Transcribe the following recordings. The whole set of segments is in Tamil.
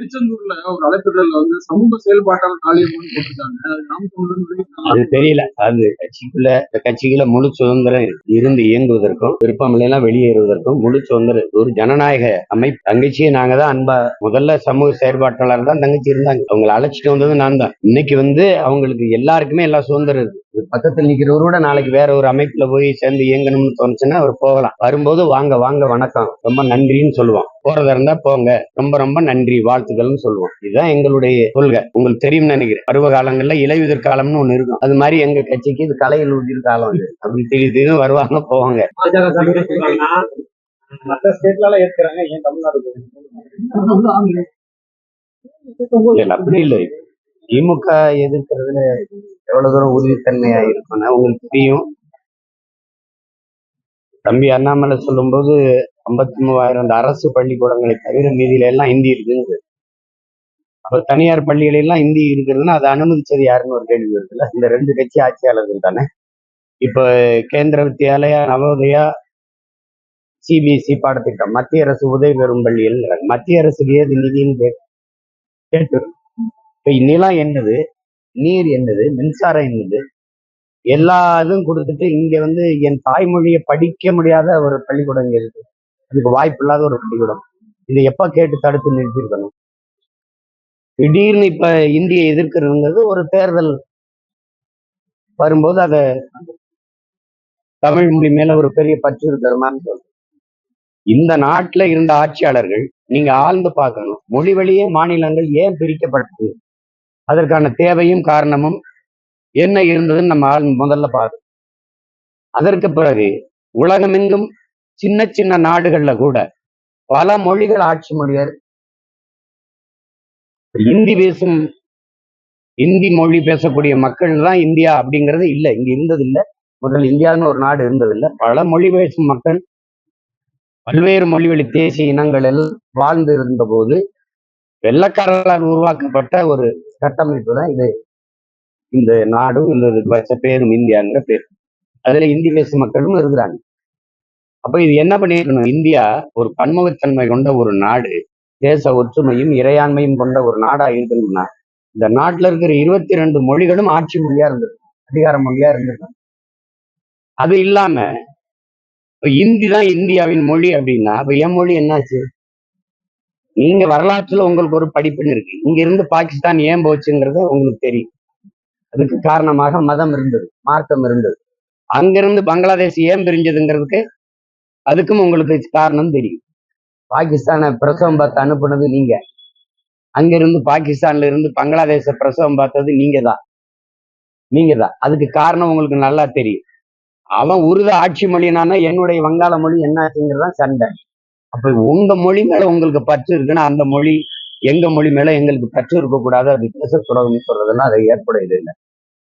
திருச்செந்தூர்ல ஒரு அழைப்புதல்ல வந்து சமூக செயல்பாட்டாளர் காளியம்மன் போட்டிருக்காங்க. அது தெரியல. அது கட்சிக்குள்ள இந்த கட்சிக்குள்ள முழு சுதந்திரம் இருந்து இயங்குவதற்கும் விருப்பம் இல்லைன்னா வெளியேறுவதற்கும் முழு சுதந்திரம். ஒரு ஜனநாயக அமைப்பு. தங்கச்சியை நாங்க தான் அன்பா முதல்ல சமூக செயற்பாட்டாளர் தான் தங்கச்சி இருந்தாங்க. அவங்களை அழைச்சிட்டு வந்தது நான் தான். இன்னைக்கு வந்து அவங்களுக்கு எல்லாருக்குமே எல்லா சுதந்திரம் இருக்கு. பக்கத்தில் நிக்கிறவரோட நாளைக்கு வேற ஒரு அமைப்புல போய் சேர்ந்து இயங்கணும்னு தோணுச்சுன்னா அவர் போகலாம். வரும்போது வாங்க வாங்க வணக்கம். ரொம்ப நன்றின்னு சொல்லுவோம் போறதா இருந்தா போங்க. ரொம்ப ரொம்ப நன்றி வாழ்த்துக்கள்னு சொல்லுவோம் இதுதான் எங்களுடைய கொள்கை. உங்களுக்கு தெரியும்னு நினைக்கிறேன். பருவ காலங்கள்ல இலையுதிர் காலம்னு ஒண்ணு இருக்கும். அது மாதிரி எங்க கட்சிக்கு இது கலையில் உதிர் காலம் இது. அப்படி திடீர் திடீர்னு வருவாங்க போவாங்க. மற்ற ஸ்டேட்ல ஏற்கிறாங்க ஏன் தமிழ்நாடு அப்படி இல்லை. திமுக எதிர்க்கிறதுல எவ்வளவு தூரம் உறுதித்தன்மையா இருக்கும் உங்களுக்கு தெரியும் தம்பி அண்ணாமலை சொல்லும்போது ஐம்பத்தி மூவாயிரம் அந்த அரசு பள்ளிக்கூடங்களை தவிர மீதியில எல்லாம் ஹிந்தி இருக்குங்க அப்ப தனியார் பள்ளிகளெல்லாம் ஹிந்தி இருக்கிறதுனா அதை அனுமதிச்சது யாருன்னு ஒரு கேள்வி இருக்குல்ல இந்த ரெண்டு கட்சி ஆட்சியாளர்கள் தானே. இப்ப கேந்திர வித்யாலயா நவோதயா சிபிஎஸ்சி பாடத்திட்டம் மத்திய அரசு உதவி பெறும் பள்ளிகள் மத்திய அரசுக்கு ஏது நிதின்னு கேட்டு கேட்டு இப்ப என்னது? நீர் என்னது? மின்சாரம் என்னது? எல்லா இதுவும் கொடுத்துட்டு இங்க வந்து என் தாய்மொழியை படிக்க முடியாத ஒரு பள்ளிக்கூடம் இங்க இருக்கு. அதுக்கு வாய்ப்பு இல்லாத ஒரு பள்ளிக்கூடம். இதை எப்ப கேட்டு தடுத்து நிறுத்திருக்கணும் திடீர்னு இப்ப இந்தியை எதிர்க்கிறதுங்கிறது ஒரு தேர்தல். வரும்போது அத தமிழ் மொழி மேல ஒரு பெரிய பற்று இருக்கிறமான்னு சொல்றேன். இந்த நாட்டுல இருந்த ஆட்சியாளர்கள் நீங்க ஆழ்ந்து பார்க்கணும். மொழி வழியே மாநிலங்கள் ஏன் பிரிக்கப்பட்டது? அதற்கான தேவையும் காரணமும் என்ன இருந்ததுன்னு நம்ம ஆள் முதல்ல பார்க்கணும். அதற்கு பிறகு உலகமெங்கும் சின்ன சின்ன நாடுகள்ல கூட பல மொழிகள் ஆட்சி மொழியர் இந்தி பேசும் இந்தி மொழி பேசக்கூடிய மக்கள் தான் இந்தியா அப்படிங்கிறது இல்லை. இங்க இருந்ததில்லை முதல் இந்தியான்னு ஒரு நாடு இருந்ததில்லை பல மொழி பேசும் மக்கள் பல்வேறு மொழிவழி தேசிய இனங்கள் எல்லாம் வாழ்ந்து இருந்த போது வெள்ளக்காரர்களால் உருவாக்கப்பட்ட ஒரு கட்டமைப்பு தான் இது. இந்த நாடும் இந்த பேரும் இந்தியாங்கிற பேர். அதுல இந்தி பேசும் மக்களும் இருக்கிறாங்க. அப்ப இது என்ன பண்ணிருக்கணும்? இந்தியா ஒரு பன்முகத்தன்மை கொண்ட ஒரு நாடு தேச ஒற்றுமையும் இறையாண்மையும் கொண்ட ஒரு நாடா இருக்கணும்னா இந்த நாட்டுல இருக்கிற இருபத்தி ரெண்டு மொழிகளும் ஆட்சி மொழியா இருந்தது அதிகார மொழியா இருந்திருக்கும் அது இல்லாம இந்தி தான் இந்தியாவின் மொழி அப்படின்னா அப்ப என் மொழி என்னாச்சு? நீங்க வரலாற்றுல உங்களுக்கு ஒரு படிப்புன்னு இருக்கு. இங்க இருந்து பாகிஸ்தான் ஏன் போச்சுங்கிறது உங்களுக்கு தெரியும். அதுக்கு காரணமாக மதம் இருந்தது மார்க்கம் இருந்தது. அங்கிருந்து பங்களாதேஷ் ஏன் பிரிஞ்சதுங்கிறதுக்கு அதுக்கும் உங்களுக்கு காரணம் தெரியும். பாகிஸ்தானை பிரசவம் பார்த்து அனுப்புனது நீங்க. அங்கிருந்து பாகிஸ்தான்ல இருந்து பங்களாதேச பிரசவம் பார்த்தது நீங்க தான். நீங்க தான். அதுக்கு காரணம் உங்களுக்கு நல்லா தெரியும். அவன் உருத ஆட்சி மொழினானா என்னுடைய வங்காள மொழி என்னாச்சுங்கிறதான் சண்டை. அப்ப உங்க மொழி மேல உங்களுக்கு பற்று இருக்குன்னா அந்த மொழி எங்க மொழி மேல எங்களுக்கு பற்று இருக்கக்கூடாது? அது பேசக்கூடாதுன்னு சொல்றதுன்னா அது ஏற்புடையது இல்லை.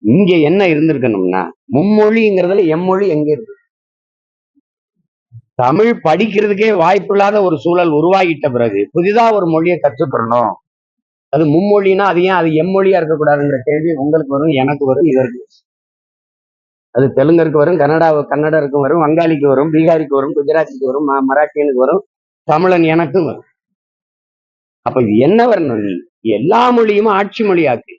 இங்க என்ன இருந்திருக்கணும்னா மும்மொழிங்கிறதுல எம்மொழி எங்க இருக்கு? தமிழ் படிக்கிறதுக்கே வாய்ப்பில்லாத ஒரு சூழல் உருவாகிட்ட பிறகு புதிதா ஒரு மொழியை கற்றுக்கிறணும் அது மும்மொழின்னா அது ஏன் அது எம்மொழியா இருக்கக்கூடாதுங்கிற கேள்வி உங்களுக்கு வரும் எனக்கு வரும் இதற்கு அது தெலுங்கருக்கு வரும் கன்னடா கன்னடருக்கு வரும் வங்காளிக்கு வரும் பீகாரிக்கு வரும் குஜராத்திக்கு வரும் மராட்டியனுக்கு வரும் தமிழன் எனக்கும் வரும். அப்ப இது என்ன வரணும்? நீ எல்லா மொழியும் ஆட்சி மொழியாக்கு.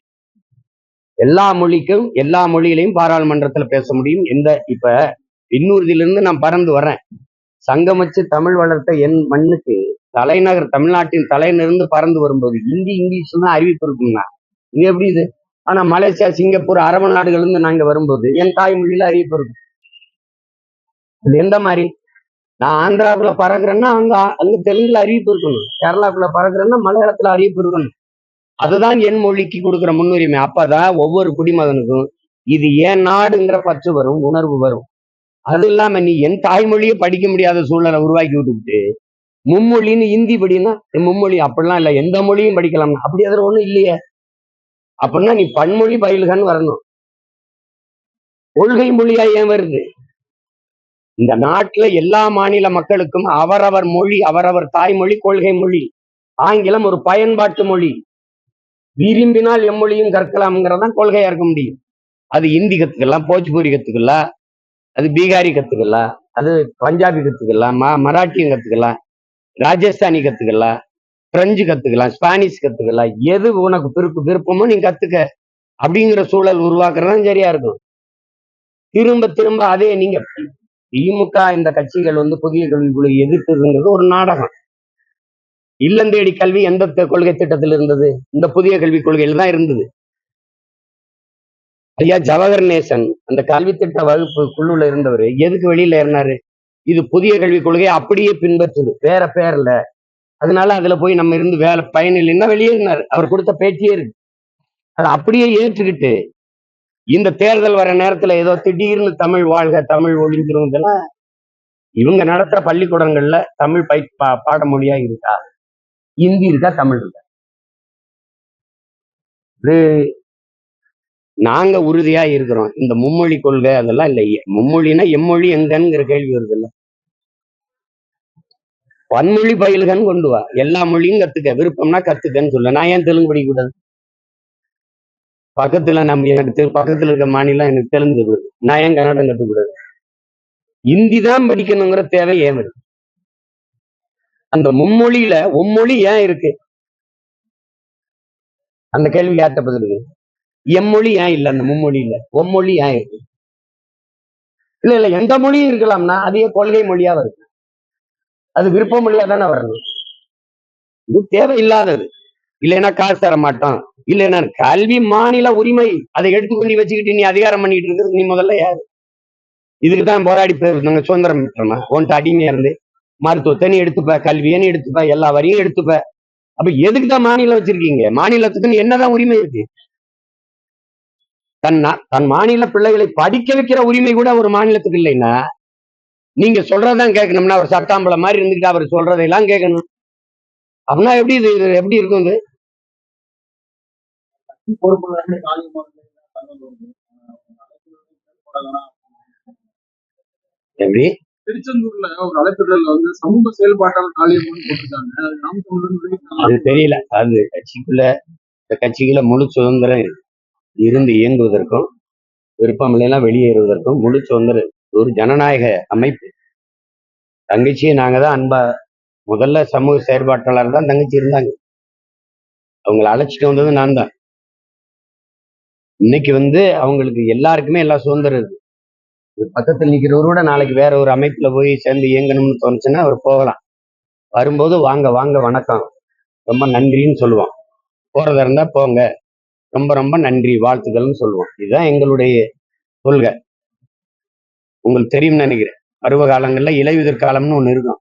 எல்லா மொழிக்கும் எல்லா மொழியிலையும் பாராளுமன்றத்துல பேச முடியும். எந்த இப்ப இன்னூர்தியிலிருந்து நான் பறந்து வரேன் சங்கமிச்சு தமிழ் வளர்த்த என் மண்ணுக்கு தலைநகர் தமிழ்நாட்டின் தலையிலிருந்து பறந்து வரும்போது ஹிந்தி இங்கிலீஷ் தான் அறிவிப்பு இருக்கும்னா இது எப்படி இது? ஆனா மலேசியா சிங்கப்பூர் அரபு நாடுகள்ல இருந்து நாங்க வரும்போது என் தாய்மொழியில அறிவிப்பு இருக்கும். அது எந்த மாதிரி? நான் ஆந்திராவுல பறக்குறேன்னா அங்க அங்க தெலுங்குல அறிவிப்பு இருக்கணும். கேரளாக்குள்ள பறக்குறேன்னா மலையாளத்துல அறிவிப்பு இருக்கணும். அதுதான் என் மொழிக்கு கொடுக்குற முன்னுரிமை. அப்பதான் ஒவ்வொரு குடிமகனுக்கும் இது ஏன் நாடுங்கிற பற்று வரும் உணர்வு வரும். அது இல்லாம நீ என் தாய்மொழியை படிக்க முடியாத சூழலை உருவாக்கி விட்டுக்கிட்டு மும்மொழின்னு ஹிந்தி படினா மும்மொழி அப்படிலாம் இல்லை எந்த மொழியும் படிக்கலாம். அப்படி அதில் ஒண்ணும் இல்லையே. அப்படின்னா நீ பன்மொழி பயில்கன்னு வரணும். கொள்கை மொழியா ஏன் வருது? இந்த நாட்டுல எல்லா மாநில மக்களுக்கும் அவரவர் மொழி அவரவர் தாய்மொழி கொள்கை மொழி ஆங்கிலம் ஒரு பயன்பாட்டு மொழி. விரும்பினால் எம்மொழியும் கற்கலாம்ங்கிறதான் கொள்கையா இருக்க முடியும். அது ஹிந்தி கத்துக்கலாம் போஜ்பூரி கத்துக்கலாம் அது பீகாரி கத்துக்கலாம் அது பஞ்சாபி கத்துக்கலாம் ம மராட்டியம் கத்துக்கலாம் ராஜஸ்தானி கத்துக்கலாம் பிரெஞ்சு கத்துக்கலாம் ஸ்பானிஷ் கத்துக்கலாம். எது உனக்கு விருப்ப விருப்பமோ நீ கத்துக்க. அப்படிங்கிற சூழல் உருவாக்குறதுதான் சரியா இருக்கும். திரும்ப திரும்ப அதே நீங்க திமுக இந்த கட்சிகள் வந்து புதிய கல்விக்குழு எதிர்த்ததுங்கிறது ஒரு நாடகம். இல்லந்தேடி கல்வி எந்த கொள்கை திட்டத்தில் இருந்தது? இந்த புதிய கல்விக் கொள்கையில் தான் இருந்தது. ஐயா ஜவஹர் நேசன் அந்த கல்வி திட்ட வகுப்பு குழுல இருந்தவர் எதுக்கு வெளியில ஏறினாரு? இது புதிய கல்விக் கொள்கையை அப்படியே பின்பற்றுது. வேற பேர்ல. அதனால அதுல போய் நம்ம இருந்து வேலை பயன் இல்லைன்னா வெளியேறினார் அவர் கொடுத்த பேச்சியே இருக்கு. அதை அப்படியே ஏற்றுக்கிட்டு இந்த தேர்தல் வர நேரத்துல ஏதோ திடீர்னு தமிழ் வாழ்க தமிழ் ஒழிஞ்சிரும் இதெல்லாம் இவங்க நடத்துற பள்ளிக்கூடங்கள்ல தமிழ் பை பா- பாடமொழியா இருக்கா? ஹிந்தி இருக்கா? தமிழ் இருக்கா? இது நாங்க உறுதியா இருக்கிறோம். இந்த மும்மொழி கொள்கை அதெல்லாம் இல்லை. மும்மொழினா எம்மொழி எங்கங்கிற கேள்வி வருது இல்லை. பன்மொழி பயில்கன்னு கொண்டு வா. எல்லா மொழியும் கத்துக்க. விருப்பம்னா கத்துக்கன்னு சொல்ல. நான் ஏன் தெலுங்கு படிக்க கூடாது பக்கத்துல நம்ம எனக்கு பக்கத்துல இருக்க மாநிலம் எனக்கு தெலுங்கு வருது நான் ஏன் கன்னடம் கத்துக்கூடாது இந்தி தான் படிக்கணுங்கிற தேவை ஏன் வருது? அந்த மும்மொழியில ஒம்மொழி ஏன் இருக்கு? அந்த கேள்வி யார்கிட்ட பதில் எம்மொழி ஏன் இல்லை அந்த மும்மொழியில? ஒம்மொழி ஏன் இருக்கு? இல்ல இல்ல எந்த மொழியும் இருக்கலாம்னா அதே கொள்கை மொழியா வருது. அது விருப்பம் இல்லாதானே வரணும் இது தேவையில்லாதது. இல்லைன்னா காசு தர மாட்டோம். இல்லைன்னா கல்வி மாநில உரிமை. அதை எடுத்துக்கொண்டு வச்சுக்கிட்டு நீ அதிகாரம் பண்ணிட்டு இருக்கிறது நீ முதல்ல யாரு? இதுக்கு தான் போராடி போயிருந்தாங்க சுதந்திரம் பெற்றோம்னா உன்ட்டு அடிமையா இருந்து மருத்துவத்தை நீ எடுத்துப்ப கல்வியை நீ எடுத்துப்ப எல்லா வரியும் எடுத்துப்ப. அப்ப எதுக்கு தான் மாநிலம் வச்சிருக்கீங்க? மாநிலத்துக்கு என்னதான் உரிமை இருக்கு? தன் தன் மாநில பிள்ளைகளை படிக்க வைக்கிற உரிமை கூட ஒரு மாநிலத்துக்கு இல்லைன்னா நீங்க சொல்றதான் கேட்கணும்னா அவர் சட்டாம்பளம் மாதிரி இருந்துக்கிட்டு அவர் சொல்றதையெல்லாம் கேட்கணும். அப்படின்னா எப்படி இது இது எப்படி இருக்கும் இது? எப்படி? திருச்செந்தூர்ல ஒரு அழைப்புதல்ல வந்து சமூக செயல்பாட்டாளர் காளியம்மன் போட்டிருக்காங்க. அது தெரியல. அது கட்சிக்குள்ள இந்த கட்சிக்குள்ள முழு சுதந்திரம் இருக்கு. இருந்து இயங்குவதற்கும் விருப்பம் இல்லைன்னா வெளியேறுவதற்கும் முழு சுதந்திரம் ஒரு ஜனநாயக அமைப்பு. தங்கச்சியை நாங்க தான் அன்பா முதல்ல சமூக செயற்பாட்டாளர் தான் தங்கச்சி இருந்தாங்க. அவங்கள அழைச்சிட்டு வந்தது நான் தான். இன்னைக்கு வந்து அவங்களுக்கு எல்லாருக்குமே எல்லா சுதந்திரம் இருக்கு. பக்கத்தில் நிற்கிறவரோட நாளைக்கு வேற ஒரு அமைப்புல போய் சேர்ந்து இயங்கணும்னு தோணுச்சுன்னா அவர் போகலாம். வரும்போது வாங்க வாங்க வணக்கம். ரொம்ப நன்றின்னு சொல்லுவான். போறதா இருந்தா போங்க. ரொம்ப ரொம்ப நன்றி வாழ்த்துக்கள்னு சொல்லுவோம் இதுதான் எங்களுடைய கொள்கை. உங்களுக்கு தெரியும்னு நினைக்கிறேன். பருவ காலங்கள்ல இலையுதிர் காலம்னு ஒண்ணு இருக்கும்.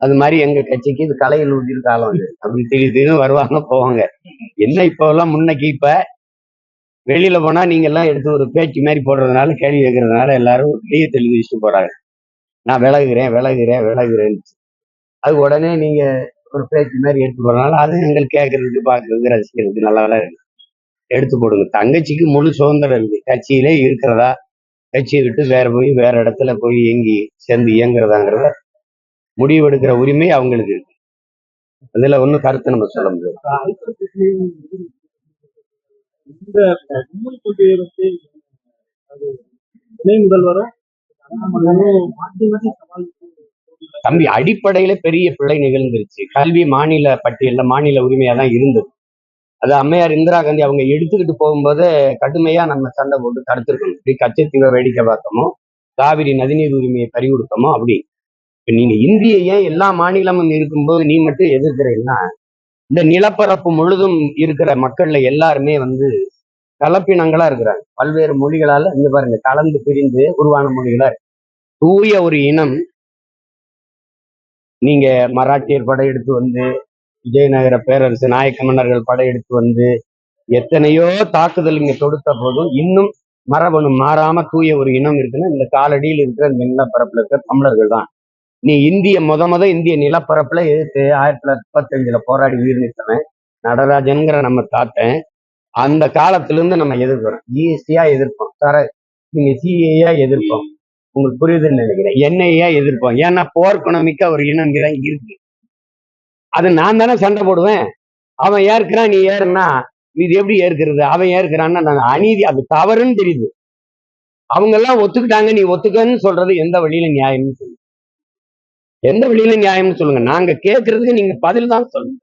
அது மாதிரி எங்க கட்சிக்கு இது கலையில் உதிர் காலம் அது. அப்படி திடீர் திடீர்னு வருவாங்க போவாங்க. என்ன இப்போ எல்லாம் முன்னைக்கு இப்ப? வெளியில போனா நீங்க எல்லாம் எடுத்து ஒரு பேச்சு மாதிரி போடுறதுனால கேள்வி கேட்கறதுனால எல்லாரும் வெளியே தெளிவு வச்சுட்டு போறாங்க. நான் விலகுறேன் விலகுறேன் விலகுறேன் அது உடனே நீங்க ஒரு பேச்சு மாதிரி எடுத்து போறதுனால அது எங்களுக்கு கேட்கறதுக்கு பார்க்கறதுக்கு ரசிக்கிறதுக்கு நல்லா இருக்கு. எடுத்து போடுங்க. தங்கச்சிக்கு முழு சுதந்திரம் இருக்கு கட்சியிலே இருக்கிறதா? கட்சியை விட்டு வேற போய் வேற இடத்துல போய் இயங்கி சேர்ந்து இயங்குறதாங்கிறத முடிவெடுக்கிற உரிமை அவங்களுக்கு இருக்கு. அதுல ஒன்றும் கருத்து நம்ம சொல்ல முடியாது. சமாளித்து தம்பி அடிப்படையில பெரிய பிழை நிகழ்ந்துருச்சு. கல்வி மாநில பட்டியல்ல மாநில உரிமையா தான் இருந்தது. அது அம்மையார் இந்திரா காந்தி அவங்க எடுத்துக்கிட்டு போகும்போது கடுமையா நம்ம சண்டை போட்டு தடுத்திருக்கணும். இப்படி கச்சத்தீவை வேடிக்கை பார்த்தோமோ காவிரி நதிநீர் உரிமையை பறி கொடுத்தோமோ அப்படி. இப்ப நீங்க இந்திய ஏன் எல்லா மாநிலமும் இருக்கும்போது நீ மட்டும் எதிர்க்கிறீங்கன்னா இந்த நிலப்பரப்பு முழுதும் இருக்கிற மக்கள்ல எல்லாருமே வந்து கலப்பினங்களா இருக்கிறாங்க. பல்வேறு மொழிகளால இங்க பாருங்க கலந்து பிரிந்து உருவான மொழிகளா இருக்கு. தூய ஒரு இனம் நீங்க மராட்டியர் படையெடுத்து வந்து விஜயநகர பேரரசு நாயக்க மன்னர்கள் படையெடுத்து வந்து எத்தனையோ தாக்குதல் இங்க தொடுத்த போதும் இன்னும் மரபணு மாறாம தூய ஒரு இனம் இருக்குன்னா இந்த காலடியில் இருக்கிற இந்த நிலப்பரப்புல இருக்கிற தமிழர்கள் தான். நீ இந்திய முத முத இந்திய நிலப்பரப்புல எதிர்த்து ஆயிரத்தி தொள்ளாயிரத்தி முப்பத்தஞ்சுல போராடி உயிர் நீத்தவன் நடராஜன்கிற நம்ம தாத்தன் அந்த காலத்துல இருந்து நம்ம எதிர்க்கிறோம். ஜிஎஸ்டியா எதிர்ப்போம். தர நீங்க சிஏயா எதிர்ப்போம். உங்களுக்கு புரியுதுன்னு நினைக்கிறேன். என்ஐயா எதிர்ப்போம். ஏன்னா போர்க்குணமிக்க ஒரு இனம் தான் இருக்கு. அது நான் தானே சண்டை போடுவேன். அவன் ஏற்கிறான் நீ ஏறுனா இது எப்படி ஏற்கிறது? அவன் ஏற்கிறான்னா நான் அநீதி அது தவறுன்னு தெரியுது. அவங்க எல்லாம் ஒத்துக்கிட்டாங்க நீ ஒத்துக்கன்னு சொல்றது எந்த வழியில நியாயம்னு சொல்லுங்க. எந்த வழியில நியாயம்னு சொல்லுங்க. நாங்க கேட்கறதுக்கு நீங்க பதில் தான் சொல்லுங்க.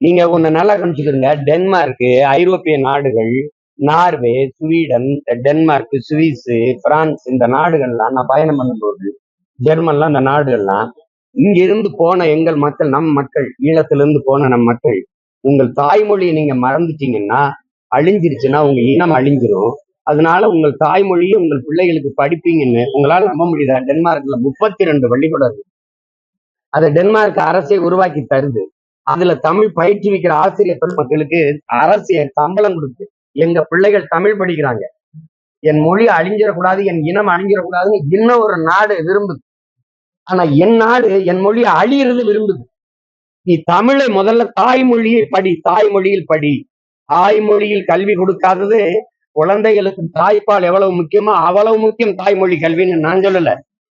நீங்க ஒண்ணு நல்லா கணிச்சுக்கிறீங்க டென்மார்க் ஐரோப்பிய நாடுகள் Norway Sweden Denmark Swiss France இந்த நாடுகள்லாம் நான் பயணம் பண்ணும்போது ஜெர்மன்லாம் இந்த நாடுகள்லாம் இங்கிருந்து போன எங்கள் மக்கள் நம் மக்கள் ஈழத்திலிருந்து போன நம் மக்கள் உங்கள் தாய்மொழியை நீங்க மறந்துட்டீங்கன்னா அழிஞ்சிருச்சுன்னா உங்க இனம் அழிஞ்சிரும். அதனால உங்கள் தாய்மொழியை உங்கள் பிள்ளைகளுக்கு படிப்பீங்கன்னு உங்களால நம்ப முடியுதா? டென்மார்க்ல முப்பத்தி ரெண்டு பள்ளிக்கூடம் இருக்கு அதை டென்மார்க் அரசே உருவாக்கி தருது. அதுல தமிழ் பயிற்றுவிக்கிற ஆசிரியர் பெருமக்களுக்கு அரசு சம்பளம் கொடுத்து எங்க பிள்ளைகள் தமிழ் படிக்கிறாங்க. என் மொழி அழிஞ்சிடக்கூடாது என் இனம் அழிஞ்சிடக்கூடாதுன்னு இன்னும் ஒரு நாடு விரும்புது. ஆனா என் நாடு என் மொழி அழியிறது விரும்புது. நீ தமிழை முதல்ல தாய்மொழியை படி தாய்மொழியில் படி. தாய்மொழியில் கல்வி கொடுக்காதது குழந்தைகளுக்கு தாய்ப்பால் எவ்வளவு முக்கியமோ அவ்வளவு முக்கியம் தாய்மொழி கல்வின்னு நான் சொல்லல.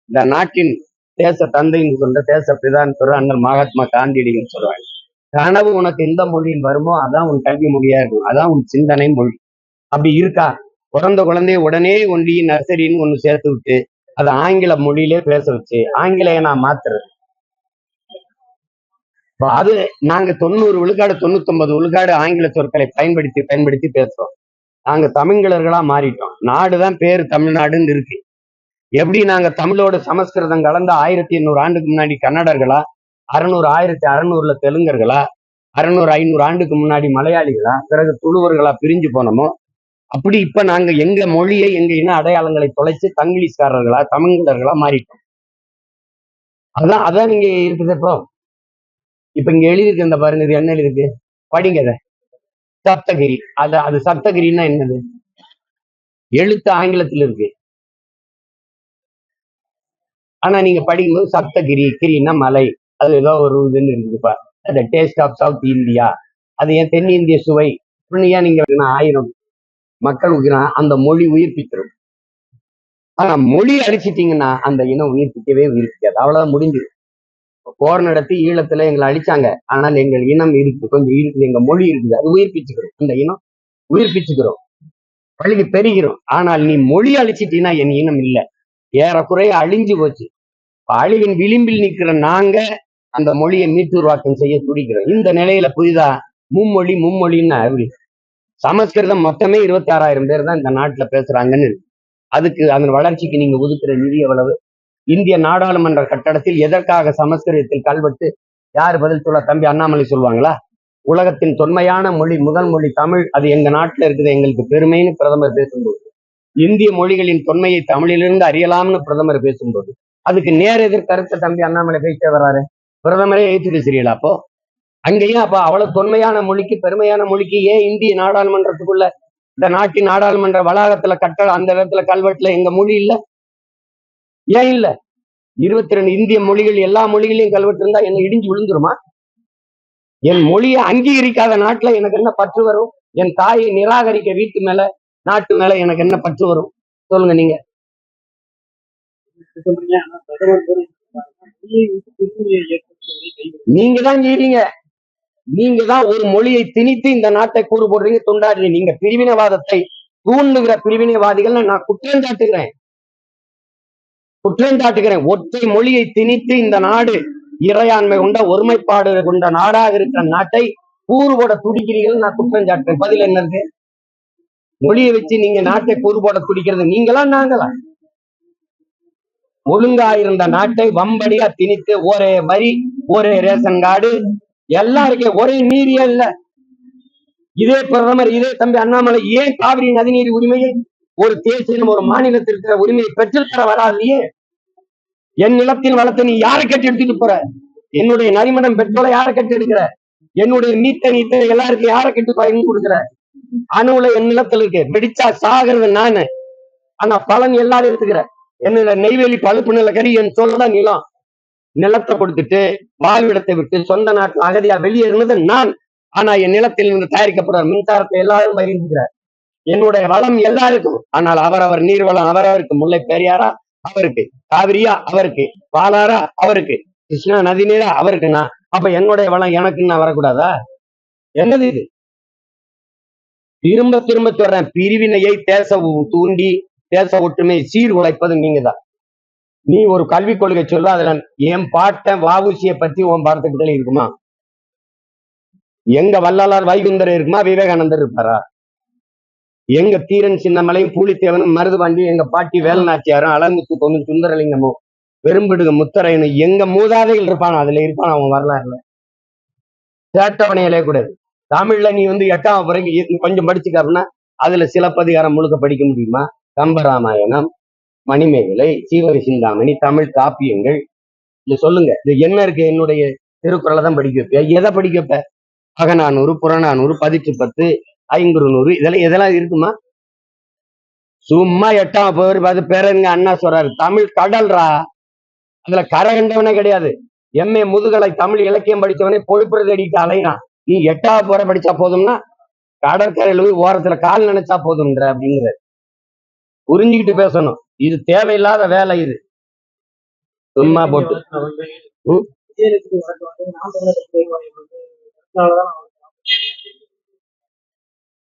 இந்த நாட்டின் தேச தந்தைன்னு சொல்ற தேச பிதான் சொல்ற அண்ணன் மகாத்மா காந்தியடிகள் சொல்றாங்க கனவு உனக்கு எந்த மொழியில் வருமோ அதான் உன் கல்வி மொழியா இருக்கும். அதான் உன் சிந்தனை மொழி. அப்படி இருக்கா? பிறந்த குழந்தைய உடனே ஒன்றிய நர்சரின்னு ஒன்று சேர்த்து விட்டு அதை ஆங்கில மொழியிலே பேச வச்சு ஆங்கிலேயனா மாத்துறது. அது நாங்க தொண்ணூறு விழுக்காடு தொண்ணூத்தொன்பது விழுக்காடு ஆங்கில சொற்களை பயன்படுத்தி பயன்படுத்தி பேசுறோம். நாங்க தமிழ்களர்களா மாறிட்டோம். நாடுதான் பேரு தமிழ்நாடுன்னு இருக்கு. எப்படி நாங்க தமிழோட சமஸ்கிருதம் கலந்த ஆயிரத்தி எண்ணூறு ஆண்டுக்கு முன்னாடி கன்னடர்களா அறுநூறு ஆயிரத்தி அறுநூறுல தெலுங்கர்களா அறுநூறு ஐநூறு ஆண்டுக்கு முன்னாடி மலையாளிகளா பிறகு துளுவர்களா பிரிஞ்சு போனோமோ அப்படி இப்ப நாங்க எங்க மொழியை எங்க இன அடையாளங்களை தொலைச்சு தங்கிலீஷ்காரர்களா தமிழர்களா மாறிட்டோம். அதான் அதான் நீங்க இருக்குது இப்போ. இப்ப இங்க எழுதியிருக்கு இந்த பாருங்க இது என்ன எழுதிருக்கு படிங்க சப்தகிரி. அது அது சப்தகிரின்னா என்னது? எழுத்து ஆங்கிலத்தில் இருக்கு. ஆனா நீங்க படிக்கும்போது சப்தகிரி கிரின்னா மலை. அது ஏதோ ஒரு இதுன்னு இருக்குதுப்பா அந்த டேஸ்ட் ஆஃப் சவுத் இந்தியா அது ஏன் தென்னிந்திய சுவை? அப்படின்னு ஏன் நீங்க ஆயிரம். மக்களுக்கு அந்த மொழி உயிர்ப்பிக்கிறோம் ஆனா மொழி அழிச்சிட்டீங்கன்னா அந்த இனம் உயிர்ப்பிக்கவே உயிர்ப்பிக்காது. அவ்வளவுதான் முடிஞ்சது. போர் நடத்தி ஈழத்துல எங்களை அழிச்சாங்க. ஆனால் எங்கள் இனம் இருக்கு கொஞ்சம் இருக்குது எங்க மொழி இருக்குது. அது உயிர்ப்பிச்சுக்கிறோம். அந்த இனம் உயிர்ப்பிச்சுக்கிறோம். பழகி பெருகிறோம். ஆனால் நீ மொழி அழிச்சிட்டீங்கன்னா என் இனம் இல்லை. ஏறக்குறைய அழிஞ்சு போச்சு. அழிவின் விளிம்பில் நிற்கிற நாங்க அந்த மொழியை மீட்டுருவாக்கம் செய்ய துடிக்கிறோம். இந்த நிலையில புதிதா மும்மொழி மும்மொழின்னா எப்படி சமஸ்கிருதம் மொத்தமே இருபத்தி ஆறாயிரம் பேர் தான் இந்த நாட்டுல பேசுறாங்கன்னு. அதுக்கு அதன் வளர்ச்சிக்கு நீங்க ஒதுக்குற நிதி எவ்வளவு? இந்திய நாடாளுமன்ற கட்டடத்தில் எதற்காக சமஸ்கிருதத்தில் கல்வெட்டு யார் பதில் சொல்ல? தம்பி அண்ணாமலை சொல்லுவாங்களா உலகத்தின் தொன்மையான மொழி முதல் மொழி தமிழ். அது எங்க நாட்டுல இருக்குது எங்களுக்கு பெருமைன்னு பிரதமர் பேசும்போது. இந்திய மொழிகளின் தொன்மையை தமிழிலிருந்து அறியலாம்னு பிரதமர் பேசும்போது. அதுக்கு நேர் எதிர் கருத்தை தம்பி அண்ணாமலை பேச வர்றாரு. பிரதமரே ஏற்றுட்டு தெரியல அப்போ? அங்கேயும் அப்ப அவ்வளவு தொன்மையான மொழிக்கு பெருமையான மொழிக்கு ஏன் இந்திய நாடாளுமன்றத்துக்குள்ள இந்த நாட்டின் நாடாளுமன்ற வளாகத்துல கட்டட அந்த இடத்துல கல்வெட்டுல எங்க மொழி இல்ல? ஏன் இல்ல? இருபத்தி ரெண்டு இந்திய மொழிகள் எல்லா மொழிகளையும் கல்வெட்டு இருந்தா என்ன இடிஞ்சு விழுந்துருமா? என் மொழியை அங்கீகரிக்காத நாட்டுல எனக்கு என்ன பற்று வரும்? என் தாயை நிராகரிக்க வீட்டு மேல நாட்டு மேல எனக்கு என்ன பற்று வரும்? சொல்லுங்க நீங்க. நீங்க தான் செய்றீங்க. நீங்க தான் ஒரு மொழியை திணித்து இந்த நாட்டை கூறு போடுறீங்க துண்டாடுறீங்க. நீங்க பிரிவினைவாதத்தை தூண்டுகிற பிரிவினைவாதிகள் நான் குற்றம் சாட்டுகிறேன். குற்றம் சாட்டுகிறேன். ஒற்றை மொழியை திணித்து இந்த நாடு இறையாண்மை கொண்ட ஒருமைப்பாடு கொண்ட நாடாக இருக்கிற நாட்டை கூறு போட துடிக்கிறீர்கள் நான் குற்றம் சாட்டுறேன். பதில் என்னது மொழியை வச்சு நீங்க நாட்டை கூறு போட துடிக்கிறது நீங்களா நாங்களா? ஒழுங்கா இருந்த நாட்டை வம்படியா திணித்து ஒரே வரி ஒரே ரேஷன் கார்டு எல்லாம் இருக்கே ஒரே நீரியா இல்ல. இதே பிரதமர் இதே தம்பி அண்ணாமலை ஏன் காவிரி நதிநீர் உரிமையை ஒரு தேசியம் ஒரு மாநிலத்திற்கு உரிமையை பெற்றுத்தர வராதையே? என் நிலத்தின் வளத்தை நீ யாரை கட்டி எடுத்துட்டு போற? என்னுடைய நரிமடம் பெட்ரோலை யாரை கட்டி எடுக்கிற? என்னுடைய நீத்த நீத்த எல்லாருக்கும் யாரை கட்டி பயன் கொடுக்குற? அணுவுல என் நிலத்துல இருக்கு. வெடிச்சா சாகிறது நானு. ஆனா பலன் எல்லாரும் எடுத்துக்கிற. என்னோட நெய்வேலி பழுப்பு நிலக்கரி என் சொல்லதான் நிலம் நிலத்தை கொடுத்துட்டு வாழ்விடத்தை விட்டு சொந்த நாட்டில் அகதியா வெளியேறினது நான். ஆனா என் நிலத்தில் இருந்து தயாரிக்கப்படுற மின்சாரத்தை எல்லாரும் பகிர்ந்துக்கிறார் என்னுடைய வளம் எல்லாருக்கும் ஆனால் அவரவர் நீர்வளம் அவரவருக்கு முல்லை பெரியாரா? அவருக்கு. காவிரியா? அவருக்கு. பாலாரா? அவருக்கு. கிருஷ்ணா நதிநீரா? நீரா அவருக்குண்ணா அப்ப என்னுடைய வளம் எனக்குன்னா வரக்கூடாதா? என்னது இது? திரும்ப திரும்ப சொல்றேன். பிரிவினையை தேச உ- தூண்டி தேச ஒற்றுமை சீர்குலைப்பது நீங்க தான் நீ ஒரு கல்விக் கொள்கை சொல்ல அதுல என் பாட்டன் வாவூசியை பத்தி உன் பாடத்திட்டத்துல இருக்குமா? எங்க வள்ளலார் வைகுந்தர் இருக்குமா? விவேகானந்தர் இருப்பாரா? எங்க தீரன் சின்னமலையும் பூலித்தேவனும் மருதுபாண்டி எங்க பாட்டி வேலநாச்சியாரும் அலங்குத்து கொண்டு சுந்தரலிங்கமும் பெரும்பிடுக முத்தரையனும் எங்க மூதாதைகள் இருப்பான் அதுல இருப்பான் அவன் வரலாறுல? சேட்டவணையிலே கூடாது. தமிழ்ல நீ வந்து எட்டாம் பிறகு கொஞ்சம் படிச்சுக்க அப்படின்னா அதுல சிலப்பதிகாரம் முழுக்க படிக்க முடியுமா? கம்பராமாயணம் மணிமேகலை சீவரி சிந்தாமணி தமிழ் காப்பியங்கள். இது சொல்லுங்க. இது என்ன இருக்கு? என்னுடைய திருக்குறளை தான் படிக்க வைப்பியா? எதை படிக்க வைப்ப? அகநானூறு புறநானூறு பதிற்று பத்து ஐங்குறுநூறு இதெல்லாம் இதெல்லாம் இருக்குமா? சும்மா எட்டாம் பேர் பார்த்து பேரங்க அண்ணா சொல்றாரு தமிழ் கடல்ரா அதுல கரை கண்டவனே கிடையாது. எம்ஏ முதுகலை தமிழ் இலக்கியம் படிச்சவனே பொழுப்புற தேடிட்டு அலைகிறான் நீ எட்டாவது போற படிச்சா போதும்னா கடற்கரையில போய் ஓரத்துல கால் நினைச்சா போதும்ன்ற அப்படிங்கிறார். புரிஞ்சுக்கிட்டு பேசணும். இது தேவையில்லாத வேலை இது. சும்மா போட்டு.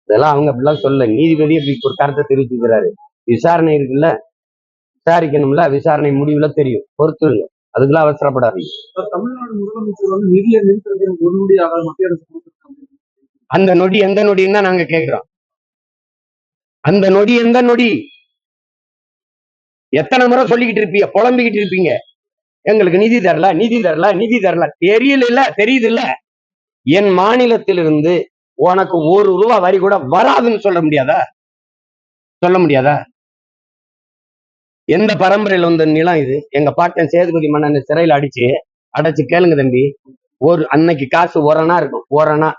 இதெல்லாம் அவங்க அப்படிலாம் சொல்ல நீதிபதி இப்படி ஒரு கருத்தை தெரிவிச்சுக்கிறாரு விசாரணை இருக்குல்ல? விசாரிக்கணும்ல? விசாரணை முடிவுல தெரியும். பொறுத்துருங்க. அதுக்கெல்லாம் அவசரப்படாதீங்க. தமிழ்நாடு முதலமைச்சர் வந்து நிதியை ஒரு நொடி மத்திய அரசு அந்த நொடி எந்த நொடின்னு தான் நாங்க கேட்கிறோம் அந்த நொடி எந்த நொடி? எத்தனை முறை சொல்லிக்கிட்டு இருப்பீங்க புலம்பிக்கிட்டு இருப்பீங்க. எங்களுக்கு நிதி தரல நிதி தரல நிதி தரல. தெரியல இல்ல தெரியுது இல்ல என் மாநிலத்திலிருந்து உனக்கு ஒரு ரூபா வரி கூட வராதுன்னு சொல்ல முடியாதா? சொல்ல முடியாதா? எந்த பரம்பரையில வந்த நிலம் இது? எங்க பாட்டன் சேதுபதி மன்னன் சிறையில அடிச்சு அடைச்சு கேளுங்க தம்பி. ஒரு அன்னைக்கு காசு ஓரணா இருக்கும். ஓரணா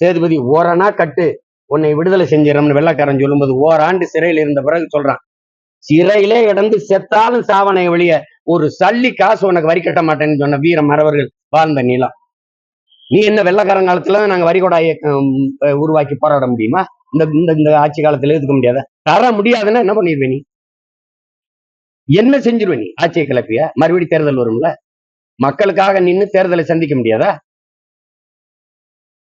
சேதுபதி ஓரணா கட்டு. உன்னை விடுதலை செஞ்சிடறோம்னு வெள்ளக்காரன் சொல்லும்போது ஓராண்டு சிறையில் இருந்த பிறகு சொல்றான். சிறையிலே இடந்து செத்தாலும் சாவனை வெளிய ஒரு சல்லி காசு உனக்கு வரி கட்ட மாட்டேன்னு சொன்ன வீர மறவர்கள் வாழ்ந்த நிலம். நீ என்ன வெள்ளக்காரன் காலத்துல நாங்க வரிகொடா இயக்கம் உருவாக்கி போராட முடியுமா? இந்த இந்த இந்த ஆட்சி காலத்துல எதுக்க முடியாதா. தர முடியாதுன்னா என்ன பண்ணிடுவே நீ? என்ன செஞ்சிருவே நீ? ஆட்சியை கிளப்பிய? மறுபடி தேர்தல் வரும்ல? மக்களுக்காக நின்னு தேர்தலை சந்திக்க முடியாதா?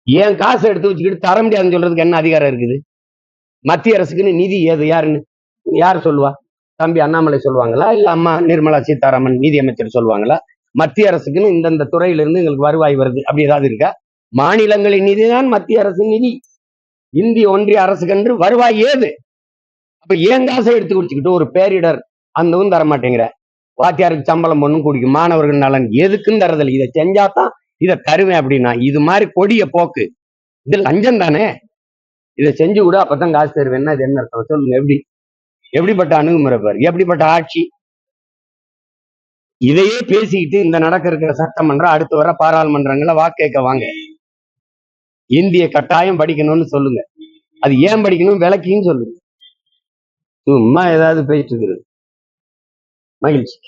ஏன் காசு எடுத்து வச்சுக்கிட்டு தர முடியாதுன்னு சொல்றதுக்கு என்ன அதிகாரம் இருக்குது? மத்திய அரசுக்குன்னு நிதி ஏது? யாருன்னு? யார் சொல்லுவா? தம்பி அண்ணாமலை சொல்லுவாங்களா? இல்ல அம்மா நிர்மலா சீதாராமன் நிதியமைச்சர் சொல்லுவாங்களா? மத்திய அரசுக்குன்னு இந்தந்த துறையிலிருந்து எங்களுக்கு வருவாய் வருது. அப்படி ஏதாவது இருக்கா? மாநிலங்களின் நிதிதான் மத்திய அரசின் நிதி. இந்திய ஒன்றிய அரசுக்கென்று வருவாய் ஏது? அப்ப ஏன் காசை எடுத்து குடிச்சுக்கிட்டு ஒரு பேரிடர் அந்தவும் தர மாட்டேங்கிற வாத்தியாருக்கு சம்பளம் பொண்ணும் குடிக்கும் மாணவர்கள் நலன் எதுக்குன்னு தரதில்லை. இதை செஞ்சாதான் இதை தருவேன் அப்படின்னா. இது மாதிரி கொடிய போக்கு. இது லஞ்சம் தானே? இதை செஞ்சு கூட அப்பதான் காசு தருவேன்னா இது என்ன அர்த்தம்? சொல்லுங்க எப்படி? எப்படிப்பட்ட அணுகுமுறை பாரு எப்படிப்பட்ட ஆட்சி? இதையே பேசிக்கிட்டு இந்த நடக்க இருக்கிற சட்டமன்றம் அடுத்து வர பாராளுமன்றங்களை வாக்கு கேட்க வாங்க. இந்திய கட்டாயம் படிக்கணும்னு சொல்லுங்க. அது ஏன் படிக்கணும்? விளக்கின்னு சொல்லுங்க. சும்மா ஏதாவது பேசிட்டு இருக்கிறது மகிழ்ச்சி.